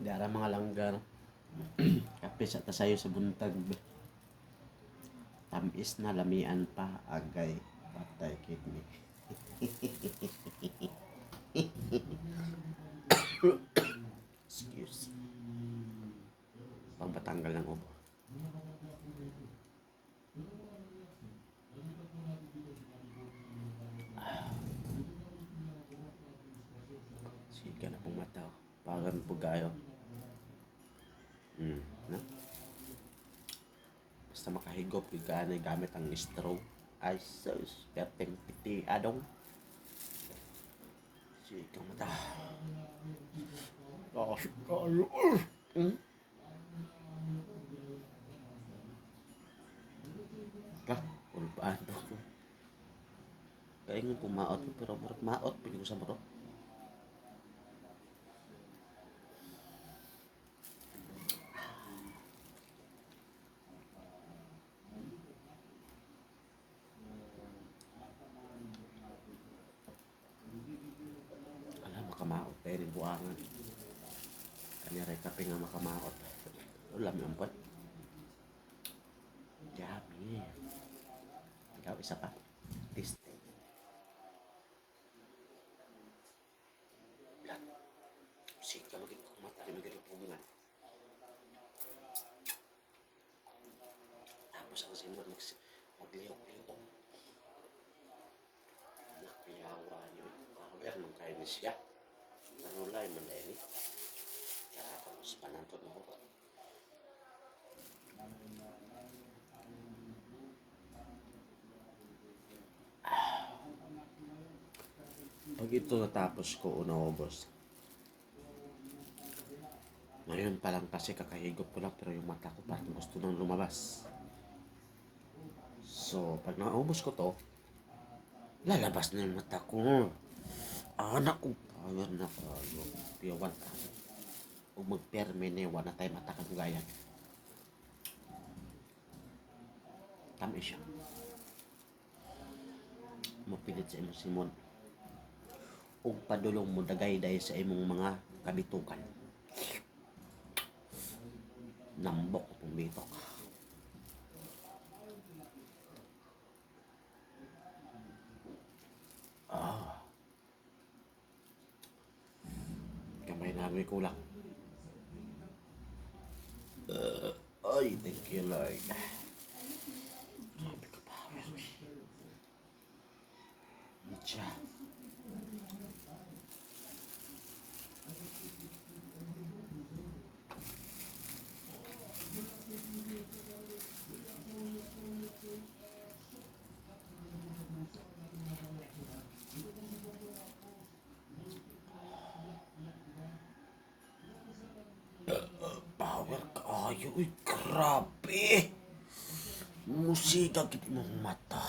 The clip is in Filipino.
Dara mga langgar. Kape sa tasayo sa buntag. Tamis na lamian pa agay patay kidney. Excuse. Pang patanggal ng ubo. Sige na pong mata. oh. Parang Hmm, no? Basta makahigop, higaan ay gamit ang straw. Ay, sus, perteng piti, adong. Sige kang mata. Oh, kayo. Hmm? Ka, ulpaan to ko. Kaya nga pumaot ko, pero marot maot, pili ko sa marot. Tayo rin buwangan. Kanya rin kape nga makamaot. Ulam yung pot. Yummy. Ikaw, isa pa. Taste. Yan. Sige ka maging kumata rin magaling pumungan. Tapos ang mag magliyaw-liyaw. Nakpiyawa yun. Kawer nung kayo ni siya. Nanulay man na yun. Kaya panantod mo ko. Pag ito natapos ko, unaubos. Ngayon pa lang kasi kakahigop ko lang pero yung mata ko parang gusto nang lumabas. So, pag naubos ko to, lalabas na yung mata ko. Anak ko, power na kayo. Piyawan ka. Kung magpermine, wala tayo mata kang gayan. Tamis siya. Mapilit sa imong Simon. Ug padulong mo dagay dahil sa imong mga kabitukan. Nambok itong bitok. Ah. Namin kulang. Uh, ay, thank you, Lord. Sabi ko pa, Mitya. Power kayo, uy, grabe. Musika gid mong mata.